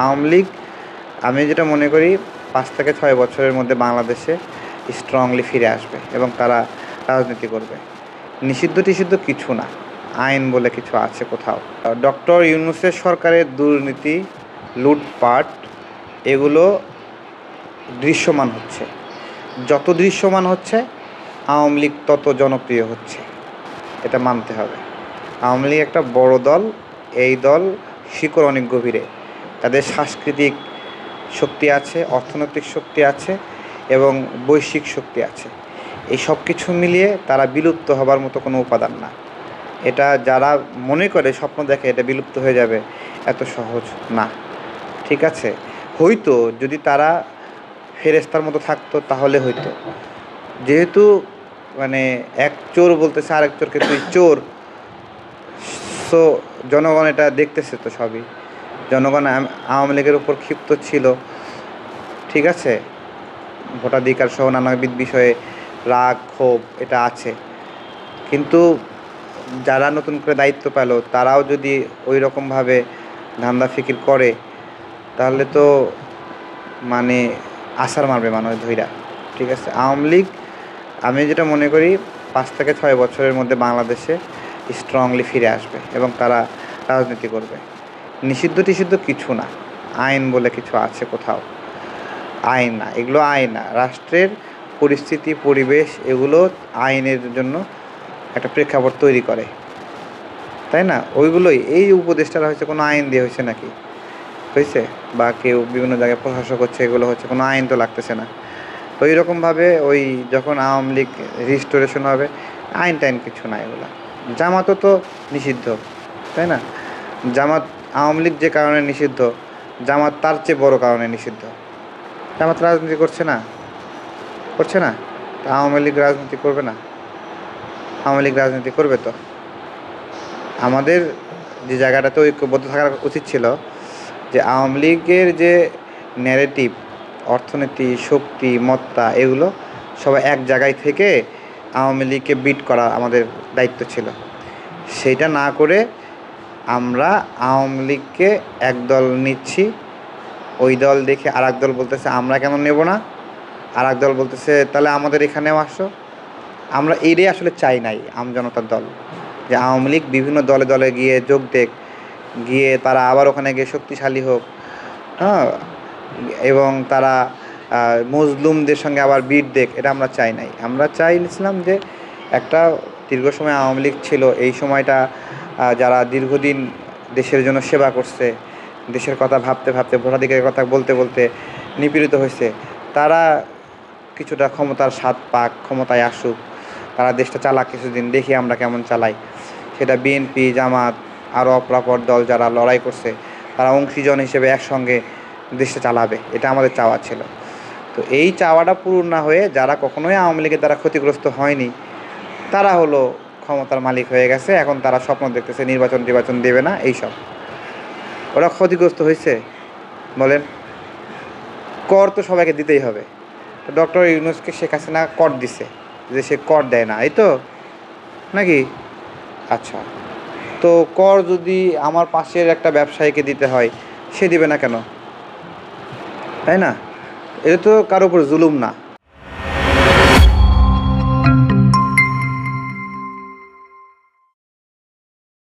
আওয়ামী লীগ, আমি যেটা মনে করি, পাঁচ থেকে ছয় বছরের মধ্যে বাংলাদেশে স্ট্রংলি ফিরে আসবে এবং তারা রাজনীতি করবে। নিষিদ্ধ টিষিদ্ধ কিছু না, আইন বলে কিছু আছে কোথাও। ডক্টর ইউনুসের সরকারের দুর্নীতি, লুটপাট, এগুলো দৃশ্যমান হচ্ছে। যত দৃশ্যমান হচ্ছে, আওয়ামী লীগ তত জনপ্রিয় হচ্ছে। এটা মানতে হবে। আওয়ামী লীগ একটা বড় দল, এই দল শিকড় অনেক গভীরে। তাদের সাংস্কৃতিক শক্তি আছে, অর্থনৈতিক শক্তি আছে এবং বৈশ্বিক শক্তি আছে। এই সব কিছু মিলিয়ে তারা বিলুপ্ত হবার মতো কোনো উপাদান না। এটা যারা মনে করে, স্বপ্ন দেখে এটা বিলুপ্ত হয়ে যাবে এত সহজ না। ঠিক আছে? হয়তো যদি তারা ফেরেস্তার মতো থাকতো তাহলে হয়তো। যেহেতু মানে এক চোর বলতেছে আরেক চোরকে, তুই চোর। সো জনগণ এটা দেখতেছে তো সবই। জনগণ আওয়ামী লীগের উপর ক্ষিপ্ত ছিল। ঠিক আছে? ভোটাধিকার সহ নানাবিধ বিষয়ে রাগ, ক্ষোভ এটা আছে। কিন্তু যারা নতুন করে দায়িত্ব পেল, তারাও যদি ওই রকমভাবে ধান্দা ফিকির করে, তাহলে তো মানে আসার মারবে মানুষ ধৈরা ঠিক আছে? আওয়ামী লীগ, আমি যেটা মনে করি, পাঁচ থেকে ছয় বছরের মধ্যে বাংলাদেশে স্ট্রংলি ফিরে আসবে এবং তারা রাজনীতি করবে। নিষিদ্ধ টিষিদ্ধ কিছু না। আইন বলে কিছু আছে কোথাও। আইন না, এগুলো আইন না। রাষ্ট্রের পরিস্থিতি, পরিবেশ, এগুলো আইনের জন্য একটা প্রেক্ষাপট তৈরি করে। তাই না? ওইগুলোই। এই উপদেশটারা হচ্ছে কোনো আইন দিয়ে হয়েছে নাকি? হয়েছে? বা কেউ বিভিন্ন জায়গায় প্রশাসক হচ্ছে, এগুলো হচ্ছে কোনো আইন তো লাগতেছে না। তো এইরকমভাবে ওই যখন আওয়ামী লীগ রিস্টোরেশন হবে আইন টাইন কিছু না এগুলো। জামাতও তো নিষিদ্ধ, তাই না? জামাত আওয়ামী লীগ যে কারণে নিষিদ্ধ, জামাত তার চেয়ে বড় কারণে নিষিদ্ধ। জামাত রাজনীতি করছে না? করছে না? তা আওয়ামী লীগ রাজনীতি করবে না? আওয়ামী লীগ রাজনীতি করবে তো? আমাদের যে জায়গাটাতে ঐক্যবদ্ধ থাকার উচিত ছিল যে আওয়ামী লীগের যে ন্যারেটিভ অর্থনীতি, শক্তি, মত্তা, এগুলো সবাই এক জায়গায় থেকে আওয়ামী লীগকে বিট করা আমাদের দায়িত্ব ছিল। সেইটা না করে আমরা আওয়ামী লীগকে একদল নিচ্ছি, ওই দল দেখে আর দল বলতেছে, আমরা কেন নেব না? আর দল বলতেছে, তাহলে আমাদের এখানেও আসো। আমরা এটাই আসলে চাই নাই আমজনতার দল। যে আওয়ামী লীগ বিভিন্ন দলে দলে গিয়ে যোগ দেখ গিয়ে তারা আবার ওখানে গিয়ে শক্তিশালী হোক হ্যাঁ? এবং তারা মজলুমদের সঙ্গে আবার বিট দেখ এটা আমরা চাই নাই। আমরা চাইছিলাম যে একটা দীর্ঘ সময় আওয়ামী লীগ ছিল, এই সময়টা যারা দীর্ঘদিন দেশের জন্য সেবা করছে, দেশের কথা ভাবতে ভাবতে, ভোটাধিকারের কথা বলতে বলতে নিপীড়িত হয়েছে, তারা কিছুটা ক্ষমতার স্বাদ পাক, ক্ষমতায় আসুক। তারা দেশটা চালাক কিছুদিন, দেখি আমরা কেমন চালাই। সেটা বিএনপি, জামাত আরও অপরাপর দল যারা লড়াই করছে, তারা অংশীজন হিসেবে একসঙ্গে দেশটা চালাবে। এটা আমাদের চাওয়া ছিল। তো এই চাওয়াটা পূরণ না হয়ে যারা কখনোই আওয়ামী লীগের দ্বারা ক্ষতিগ্রস্ত হয়নি, তারা হলো ক্ষমতার মালিক হয়ে গেছে, এখন তারা স্বপ্ন দেখতেছে নির্বাচন নির্বাচন দেবে না, এইসব। ওরা ক্ষতিগ্রস্ত হয়েছে, বলেন। কর তো সবাইকে দিতেই হবে। তো ডক্টর ইউনুসকে শেখ হাসিনা কর দিছে, যে সে কর দেয় না, এই তো? নাকি? আচ্ছা। তো কর যদি আমার পাশের একটা ব্যবসায়ীকে দিতে হয়, সে দিবে না কেন? তাই না? এটা তো কারোর উপর জুলুম না।